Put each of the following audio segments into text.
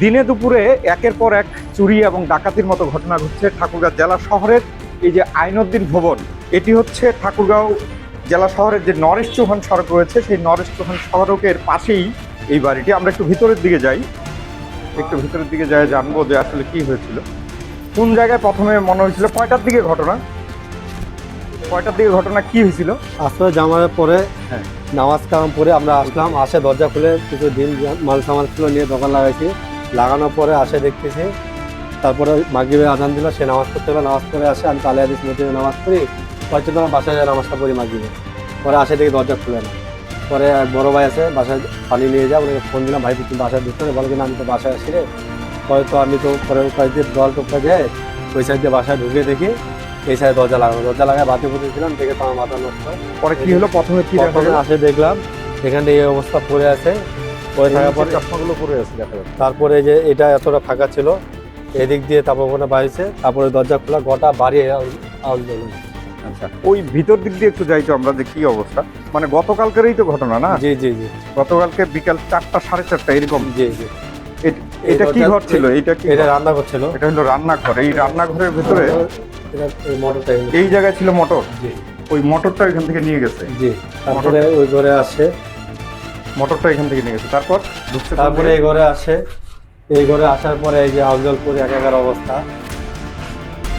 দিনে দুপুরে একের পর এক চুরি এবং ডাকাতির মতো ঘটনা ঘটছে ঠাকুরগাঁও জেলা শহরের এই যে আইনউদ্দিন ভবন এটি হচ্ছে ঠাকুরগাঁও জেলা শহরের যে নরেশ চৌহান সড়ক রয়েছে সেই নরেশ চৌহান সড়কের পাশেই এই বাড়িটি। আমরা একটু ভিতরের দিকে যাই। একটু ভিতরের দিকে যাই জানব যে আসলে কি হয়েছিল। কোন জায়গায় প্রথমে মনে হয়েছিল কয়টার দিকে ঘটনা? কয়টার দিকে ঘটনা কি হয়েছিল? আসলে জামার পরে হ্যাঁ। নামাজ কালাম পরে আমরা আসলাম আসে দরজা খুলে কিছু দিন মাল সামাল ছিল নিয়ে দোকান লাগাইছি। লাগানোর পরে আসে দেখতেছি। তারপরে মাগরিবের আজান দিল সে নামাজ পড়তে হবে নামাজ পড়ে আসে আমি তালে আদিস মধ্যে নামাজ পড়ি হয়তো তোমার বাসায় যায় নামাজটা পড়ি মাগরিবে। পরে আসে দেখি দরজা খুলে না। পরে এক বড় ভাই আছে বাসায় পানি নিয়ে যা ওনাকে ফোন দিলাম ভাই তুমি বাসায় ঢুকতে বলে কিনা আমি তো বাসায় আসি রে। হয়তো আমি তো পরে ওই দিয়ে দল টোপটা যায় ওই সাইড দিয়ে বাসায় ঢুকে দেখি এই সাইডে দরজা লাগানো। দরজা লাগায় বাতি ফুটে ছিলাম দেখে তো আমার মাথা নষ্ট। পরে কি হলো? প্রথমে কি আসে দেখলাম এখানে এই অবস্থা পড়ে আছে। পরে থাকার পরে চশমাগুলো পরে আছে দেখা যাচ্ছে। তারপরে যে এটা এতটা ফাঁকা ছিল এদিক দিয়ে তারপর ওখানে বাড়িছে তারপরে দরজা খোলা গোটা বাড়ি আন্দোলন আচ্ছা ওই ভিতর দিক দিয়ে একটু যাই তো আমরা যে কি অবস্থা। মানে গতকালকেরই তো ঘটনা না? জি জি জি। গতকালকে বিকাল চারটা সাড়ে চারটা এরকম। জি জি। এটা কি ঘর ছিল? এটা কি এটা ঘর? রান্না করছিল এটা হলো রান্নাঘর। এই রান্নাঘরের ভিতরে এই জায়গায় ছিল মোটর? ওই মোটরটা এখান থেকে নিয়ে গেছে? জি তারপরে ওই ঘরে আসে। মোটরটা এখান থেকে নিয়ে গেছে। তারপর ঢুকছে তারপরে? এই ঘরে আসে। এই ঘরে আসার পরে এই যে আউজল করে একাকার অবস্থা।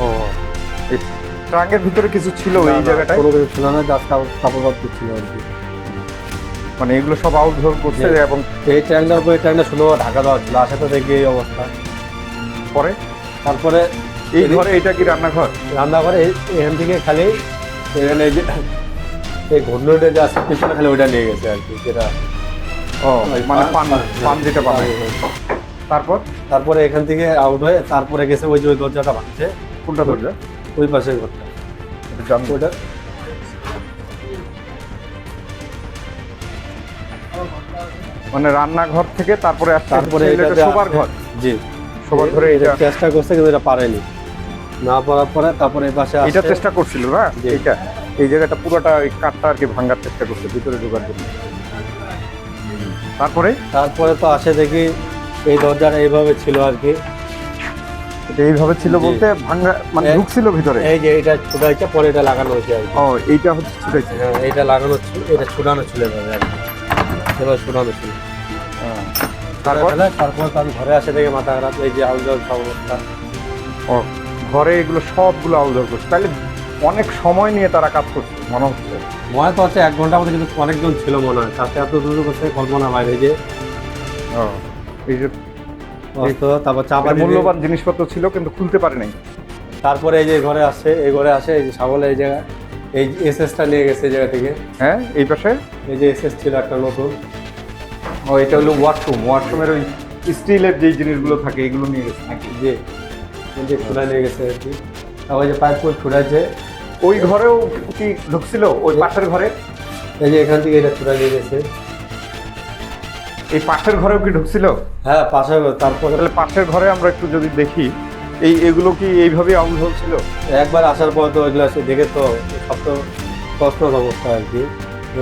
ও ট্রাঙ্কের ভিতরে কিছু ছিল এই জায়গাটায়? কোনো কিছু ছিল না জাস্ট কাপড় কাপড় ছিল আর কি। মানে এগুলো সব আউট ধর করছে এবং এই ট্যাঙ্কটার উপরে ট্যাঙ্কটা শুধু ঢাকা দেওয়া ছিল আসে তো দেখি এই অবস্থা। পরে? তারপরে এই ঘরে এটা কি রান্নাঘর? রান্নাঘরে এখান থেকে খালি এখানে এই যে এই ঘূর্ণিটা যে আছে পিছনে খালি ওইটা নিয়ে গেছে আর কি যেটা ও মানে পান হ্যাঁ, পান যেটা বানায় তারপর? তারপরে এখান থেকে আউট হয়ে তারপরে গেছে ওই যে ওই দরজাটা ভাঙছে। কোনটা দরজা? ওই পাশের ঘরটা। মানে রান্নাঘর থেকে তারপরে তারপরে শোবার ঘর? জি। শোবার ঘরে এটা চেষ্টা করছে কিন্তু এটা পারেনি। না পারার পরে তারপরে এই পাশে এটা চেষ্টা করছিল না। এটা এই জায়গাটা পুরোটা ওই কাঠটা আর কি ভাঙার চেষ্টা করছে ভিতরে ঢোকার জন্য। তারপরে? তারপরে তো আসে দেখি এই দরজাটা এইভাবে ছিল আর কি। এটা এইভাবে ছিল বলতে ভাঙা মানে ঢুকছিল ভিতরে? এই যে এটা ছুটাইছে পরে এটা লাগানো হয়েছে আর কি। ও এইটা হচ্ছে ছুটাইছে? হ্যাঁ, এটা লাগানো ছিল এটা ছুটানো ছিল এভাবে আর কি। এভাবে ছুটানো ছিল। তারপর? তারপর আমি ঘরে আসে দেখে মাথা খারাপ এই যে আউজল সব অবস্থা। ও ঘরে এগুলো সবগুলো আউটডোর করছে। তাহলে অনেক সময় নিয়ে তারা কাজ করছে মনে হচ্ছে। মনে তো হচ্ছে এক ঘণ্টার মধ্যে কিন্তু অনেকজন ছিল মনে হয়। তাতে এত দূর করছে কল্পনা বাইরে যে ও, এই যে তো তারপর চাপা মূল্যবান জিনিসপত্র ছিল কিন্তু খুলতে পারে নাই। তারপরে এই যে ঘরে আসে এই ঘরে আসে এই যে সাগলে এই জায়গা এই এসএসটা নিয়ে গেছে এই জায়গা থেকে। হ্যাঁ এই পাশে? এই যে এসএস ছিল একটা নতুন। ও এটা হলো ওয়াশরুম ওয়াশরুমের ওই স্টিলের যেই জিনিসগুলো থাকে এগুলো নিয়ে গেছে নাকি? যে যে ছুড়া নিয়ে গেছে আর কি। তারপর যে পাইপ ফুল ছুড়াইছে ওই ঘরেও কি ঢুকছিল? ওই পাশের ঘরে? এই যে এখান থেকে এটা ছুড়া নিয়ে গেছে। এই পাশের ঘরেও কি ঢুকছিল? হ্যাঁ পাশে তারপরে তাহলে পাশের ঘরে আমরা একটু যদি দেখি এই এগুলো কি এইভাবে আউল হচ্ছিল? একবার আসার পর তো ওইগুলো সে দেখে তো সব তো কষ্ট অবস্থা আর কি।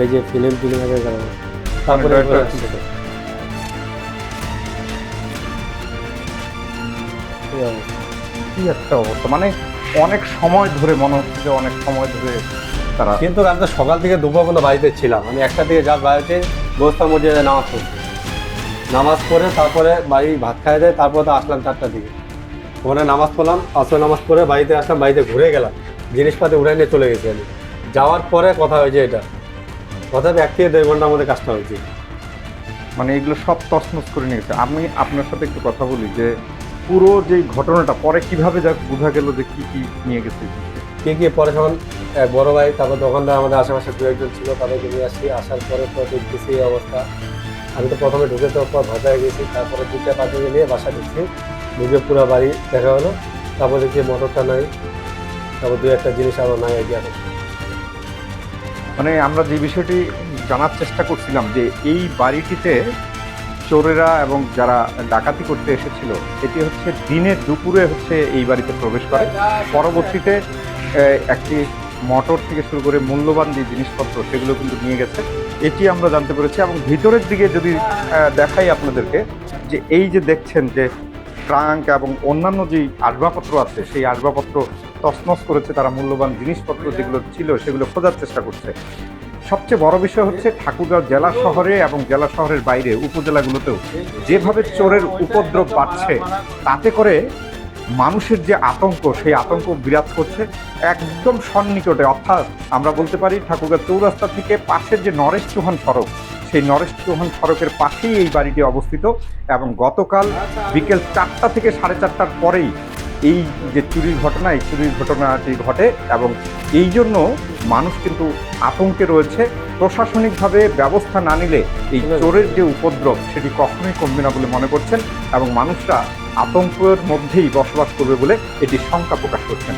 এই যে ফিল্ম ফিল্ম তারপরে। কি একটা অবস্থা মানে অনেক সময় ধরে মনে হচ্ছে যে অনেক সময় ধরে তারা কিন্তু আমি তো সকাল থেকে দুপুর পর্যন্ত বাড়িতে ছিলাম। আমি একটা থেকে যা বাড়িতে বসতাম মধ্যে নামাজ পড়ছি নামাজ পড়ে তারপরে বাড়ি ভাত খাই দেয় তারপর তো আসলাম চারটার দিকে। ওখানে নামাজ পড়লাম আসলে নামাজ পড়ে বাড়িতে আসলাম বাড়িতে ঘুরে গেলাম। জিনিসপাতি উড়াই নিয়ে চলে গেছি আমি। যাওয়ার পরে কথা হয়েছে এটা। কথা এক থেকে দেড় ঘণ্টার মধ্যে কাজটা হয়েছে। মানে এগুলো সব তসমস করে নিয়েছে। আমি আপনার সাথে একটু কথা বলি যে পুরো যে ঘটনাটা পরে কীভাবে যা বোঝা গেল যে কি কি নিয়ে গেছে? কে কে পরে যখন এক বড় ভাই তারপর দোকানদার আমাদের আশেপাশে দু একজন ছিল তাদেরকে নিয়ে আসি আসার পরে তো দেখতেছি এই অবস্থা। আমি তো প্রথমে ঢুকে তো পর ভাজায় গেছি। তারপরে দুটা পাখিকে নিয়ে বাসা ঢুকছি। ঢুকে পুরো বাড়ি দেখা হলো। তারপর দেখি মোটরটা নাই। তারপর দু একটা জিনিস আরও নাই আইডিয়া মানে আমরা যে বিষয়টি জানার চেষ্টা করছিলাম যে এই বাড়িটিতে চোরেরা এবং যারা ডাকাতি করতে এসেছিল, এটি হচ্ছে দিনে দুপুরে হচ্ছে এই বাড়িতে প্রবেশ করে। পরবর্তীতে একটি মোটর থেকে শুরু করে মূল্যবান যে জিনিসপত্র সেগুলো কিন্তু নিয়ে গেছে। এটি আমরা জানতে পেরেছি এবং ভিতরের দিকে যদি দেখাই আপনাদেরকে, যে এই যে দেখছেন যে ট্রাঙ্ক এবং অন্যান্য যে আসবাবপত্র আছে, সেই আসবাবপত্র তছনছ করেছে তারা মূল্যবান জিনিসপত্র যেগুলো ছিল সেগুলো খোঁজার চেষ্টা করছে। সবচেয়ে বড় বিষয় হচ্ছে ঠাকুরগাঁও জেলা শহরে এবং জেলা শহরের বাইরে উপজেলাগুলোতেও যেভাবে চোরের উপদ্রব বাড়ছে, তাতে করে মানুষের যে আতঙ্ক, সেই আতঙ্ক বিরাজ করছে একদম সন্নিকটে। অর্থাৎ আমরা বলতে পারি ঠাকুরগাঁও চৌরাস্তা থেকে পাশের যে নরেশ চৌহান সড়ক, সেই নরেশ চৌহান সড়কের পাশেই এই বাড়িটি অবস্থিত এবং গতকাল বিকেল চারটা থেকে সাড়ে চারটার পরেই এই যে চুরির ঘটনা এই চুরির ঘটনাটি ঘটে এবং এই জন্য মানুষ কিন্তু আতঙ্কে রয়েছে। প্রশাসনিকভাবে ব্যবস্থা না নিলে এই চোরের যে উপদ্রব সেটি কখনোই কমবে না বলে মনে করছেন এবং মানুষরা আতঙ্কের মধ্যেই বসবাস করবে বলে এটি শঙ্কা প্রকাশ করছেন।